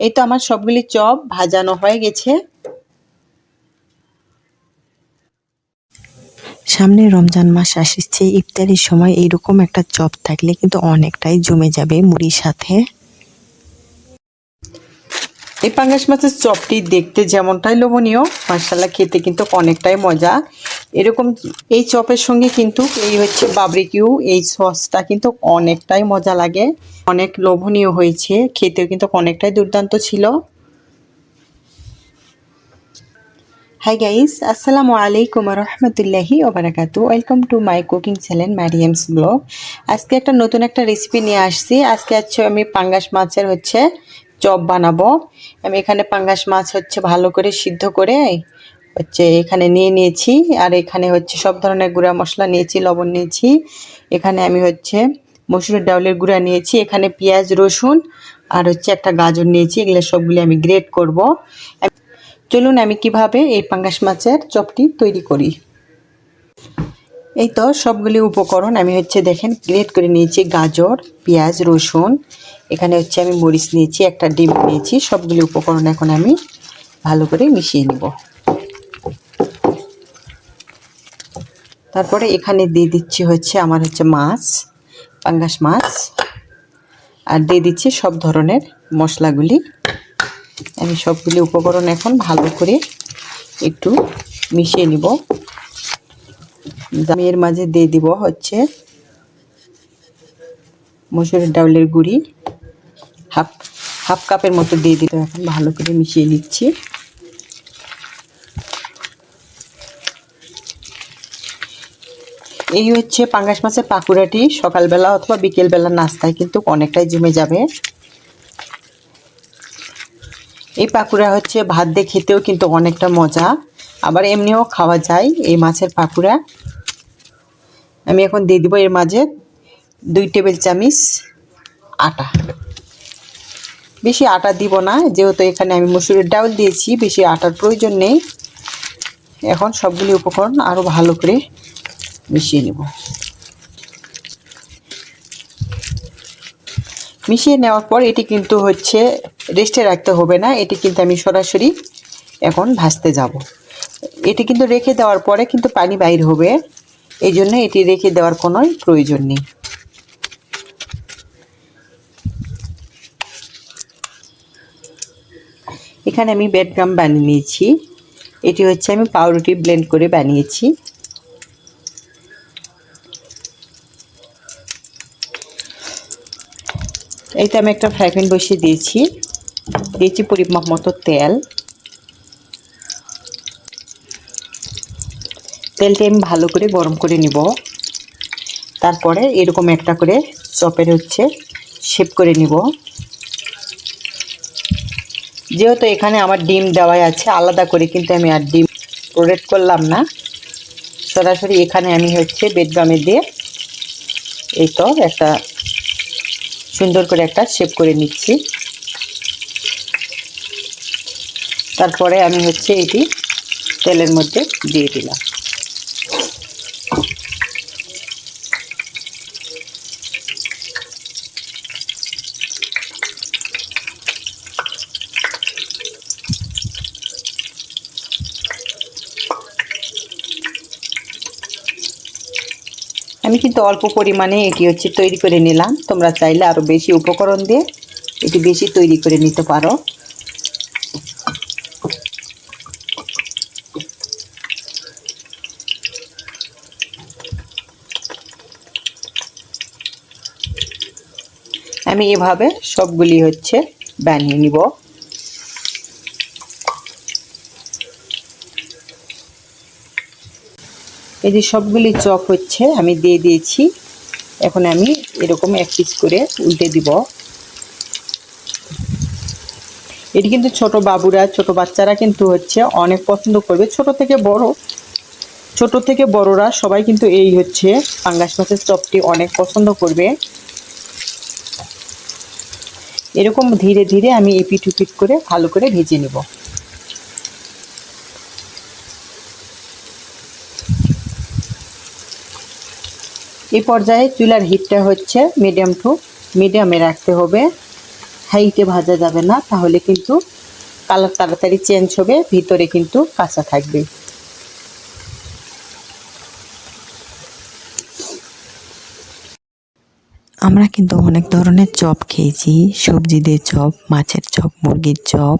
এই তো আমার সবগুলি চপ ভাজানো হয়ে গেছে। সামনে রমজান মাস আসছে, ইফতারির সময় এইরকম একটা চপ থাকলে কিন্তু অনেকটাই জমে যাবে মুড়ির সাথে। এই পাঙ্গাস মাছের চপটি দেখতে যেমনটাই লোভনীয় মার্শাল্লাহ খেতে কিন্তু অনেকটাই মজা। এরকম এই চপের সঙ্গে কিন্তু এই হচ্ছে বাবরিকিউ এই সসটা কিন্তু অনেকটাই মজা লাগে। অনেক লোভনীয় হয়েছে, খেতেও কিন্তু অনেকটাই দুর্দান্ত ছিল। হাই গাইস আসসালামু আলাইকুম রহমতুল্লাহি ওবরাকাতু welcome to my cooking channel Mariam's blog আজকে একটা নতুন একটা রেসিপি নিয়ে আসছি। আজকে হচ্ছে আমি পাঙ্গাস মাছের হচ্ছে চপ বানাবো। আমি এখানে পাঙ্গাস মাছ হচ্ছে ভালো করে সিদ্ধ করে হচ্ছে এখানে নিয়ে নিয়েছি, আর এখানে হচ্ছে সব ধরনের গুঁড়া মশলা নিয়েছি, লবণ নিয়েছি। এখানে আমি হচ্ছে মসুরের ডাউলের গুঁড়া নিয়েছি, এখানে পেঁয়াজ, রসুন, আর হচ্ছে একটা গাজর নিয়েছি, এগুলো সবগুলি আমি গ্রেট করব। চলুন আমি কীভাবে এই পাঙ্গাস মাছের চপটি তৈরি করি। এই তো সবগুলি উপকরণ আমি হচ্ছে দেখেন গ্রেট করে নিয়েছি, গাজর, পেঁয়াজ, রসুন, এখানে হচ্ছে আমি মরিচ নিয়েছি, একটা ডিম নিয়েছি, সবগুলি উপকরণ এখন আমি ভালো করে মিশিয়ে নেব। তারপরে এখানে দিয়ে দিচ্ছি হচ্ছে আমার হচ্ছে মাছ, পাঙ্গাস মাছ, আর দিয়ে দিচ্ছি সব ধরনের মশলাগুলি। আমি সবগুলি উপকরণ এখন ভালো করে একটু মিশিয়ে নিব। আমি এর মাঝে দিয়ে দিব হচ্ছে মসুরের ডাউলের গুঁড়ি। হাফ হাফ কাপের মতো দিয়ে দিতে এখন ভালো করে মিশিয়ে নিচ্ছি। এই হচ্ছে পাঙ্গাস মাছের পাকুড়াটি। সকালবেলা অথবা বিকেলবেলা নাস্তায় কিন্তু অনেকটাই জমে যাবে। এই পাকুড়া হচ্ছে ভাত দিয়ে খেতেও কিন্তু অনেকটা মজা। আবার এমনিও খাওয়া যায় এই মাছের পাকুড়া। আমি এখন দিয়ে দিব এর মাঝে দুই টেবিল চামিচ আটা। বেশি আটা দিব না, যেহেতু এখানে আমি মসুরের ডাউল দিয়েছি, বেশি আটার প্রয়োজন নেই। এখন সবগুলি উপকরণ আরও ভালো করে মিশিয়ে নেব মিশিয়ে নেওয়ার পর এটি কিন্তু হচ্ছে রেস্টে রাখতে হবে না। এটি কিন্তু আমি সরাসরি এখন ভাজতে যাব। এটি কিন্তু রেখে দেওয়ার পরে কিন্তু পানি বাইর হবে। এই জন্য এটি রেখে দেওয়ার কোনো প্রয়োজন নেই। এখানে আমি বেডগ্রাম বানিয়ে নিয়েছি। এটি হচ্ছে আমি পাউরুটি ব্লেন্ড করে বানিয়েছি। এইতে আমি একটা ফ্রাই প্যান বসিয়ে দিয়েছি। দিয়েছি পরিমাপ মতো তেল। তেলটি আমি ভালো করে গরম করে নিব। তারপরে এরকম একটা করে চপের হচ্ছে শেপ করে নিব। যেহেতু এখানে আমার ডিম দেওয়াই আছে, আলাদা করে কিন্তু আমি আর ডিম প্রোডাক্ট করলাম না। সরাসরি এখানে আমি হচ্ছে বেডগামে দিয়ে এই তো একটা সুন্দর করে একটা শেপ করে নিচ্ছি। তারপরে আমি হচ্ছে এটি তেলের মধ্যে দিয়ে দিলাম। আমি কিন্তু অল্প পরিমাণে এটি হচ্ছে তৈরি করে নিলাম। তোমরা চাইলে আরও বেশি উপকরণ দিয়ে এটি বেশি তৈরি করে নিতে পারো। আমি এভাবে সবগুলি হচ্ছে বানিয়ে নিব। এই যে সবগুলি চপ হচ্ছে, আমি দিয়ে দিয়েছি। এখন আমি এরকম এক পিস করে উল্টে দিব। এটি কিন্তু ছোট বাবুরা, ছোট বাচ্চারা কিন্তু হচ্ছে অনেক পছন্দ করবে। ছোট থেকে বড়, ছোট থেকে বড়রা সবাই কিন্তু এই হচ্ছে পাঙ্গাস মাছের চপটি অনেক পছন্দ করবে। এরকম ধীরে ধীরে আমি এপিট উপিট করে ভালো করে ভেজে নেব। এই পর্যায়ে চুলার হিটটা হচ্ছে মিডিয়াম টু মিডিয়ামে রাখতে হবে। হাইটে ভাজা যাবে না, তাহলে কিন্তু কালার তাড়াতাড়ি চেঞ্জ হবে, ভিতরে কিন্তু কাঁচা থাকবে। আমরা কিন্তু অনেক ধরনের চপ খেয়েছি, সবজি দিয়ে চপ, মাছের চপ, মুরগির চপ,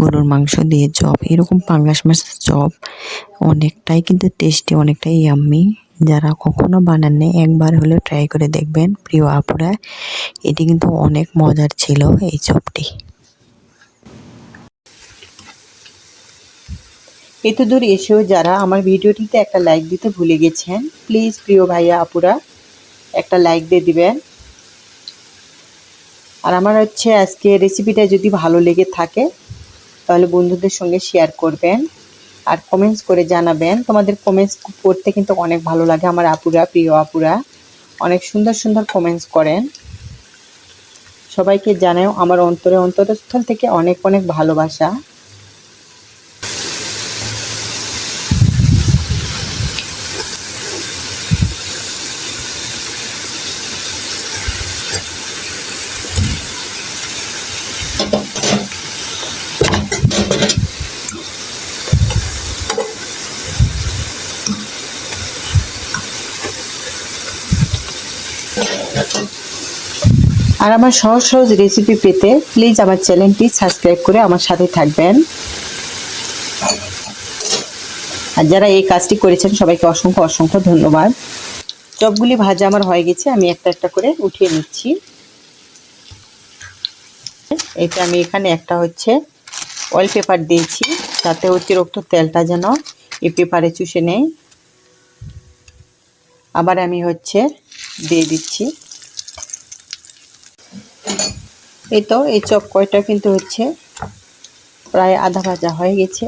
গরুর মাংস দিয়ে চপ, এরকম পাঙ্গাস মাছের চপ, অনেকটাই কিন্তু টেস্টি অনেকটাই ইয়াম্মি যারা কখনো বানাননি, একবার হলেও ট্রাই করে দেখবেন। প্রিয় আপুরা, এটি কিন্তু অনেক মজার ছিল এই চপটি। এত দূর এসেও যারা আমার ভিডিওটিতে একটা লাইক দিতে ভুলে গেছেন প্লিজ প্রিয় ভাইয়া আপুরা, একটা লাইক দিয়ে দিবেন। আর আমার হচ্ছে আজকে রেসিপিটা যদি ভালো লেগে থাকে, তাহলে বন্ধুদের সঙ্গে শেয়ার করবেন। আর কমেন্টস করে জানাবেন। তোমাদের কমেন্টস পড়তে কিন্তু অনেক ভালো লাগে আমার আপুরা, প্রিয় আপুরা। অনেক সুন্দর সুন্দর কমেন্টস করেন। সবাইকে জানাও আমার অন্তরে অন্তরস্থল থেকে অনেক অনেক ভালোবাসা। আর আমার সহজ সহজ রেসিপি পেতে প্লিজ আমার চ্যানেলটি সাবস্ক্রাইব করে আমার সাথে থাকবেন। আর যারা এই কাজটি করেছেন, সবাইকে অসংখ্য অসংখ্য ধন্যবাদ। চপগুলি ভাজা আমার হয়ে গেছে, আমি একটা একটা করে উঠিয়ে নিচ্ছি। এটা আমি এখানে একটা হচ্ছে অয়েল পেপার দিয়েছি যাতে অতিরিক্ত তেলটা যেন এই পেপারে চুষে নেয়। আবার আমি হচ্ছে দিয়ে দিচ্ছি। এই তো এই চপ কয়টা কিন্তু হচ্ছে? প্রায় আধা ভাজা হয়ে গেছে।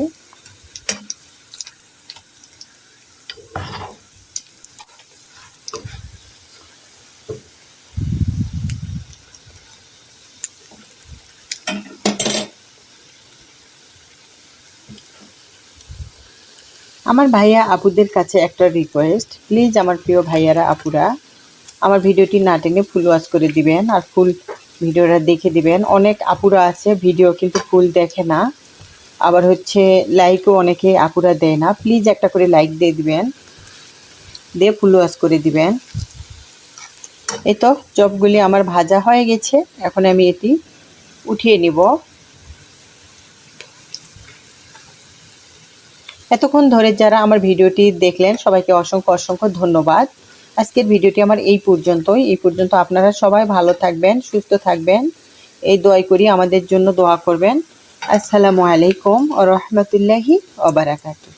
আমার ভাইয়া আপুদের কাছে একটা রিকোয়েস্ট প্লিজ আমার প্রিয় ভাইয়ারা, আপুরা, আমার ভিডিওটি না টেনে ফুল ওয়াশ করে দিবেন আর ফুল ভিডিওটা দেখে দিবেন। অনেক আপুরা আছে, ভিডিও কিন্তু ফুল দেখে না। আবার হচ্ছে লাইকও অনেকে আপুরা দেয় না। প্লিজ একটা করে লাইক দিয়ে দিবেন। দিয়ে ফুল ওয়াশ করে দিবেন। এই তো, চপগুলি আমার ভাজা হয়ে গেছে। এখন আমি এটি উঠিয়ে নিব। এতক্ষণ ধরে যারা আমার ভিডিওটি দেখলেন, সবাইকে অসংখ্য অসংখ্য ধন্যবাদ। আজকের ভিডিওটি আমার এই পর্যন্তই। এই পর্যন্ত আপনারা সবাই ভালো থাকবেন, সুস্থ থাকবেন। এই দোয়াই করি, আমাদের জন্য দোয়া করবেন। আসসালামু আলাইকুম রহমতুল্লাহি ওবারাকাতু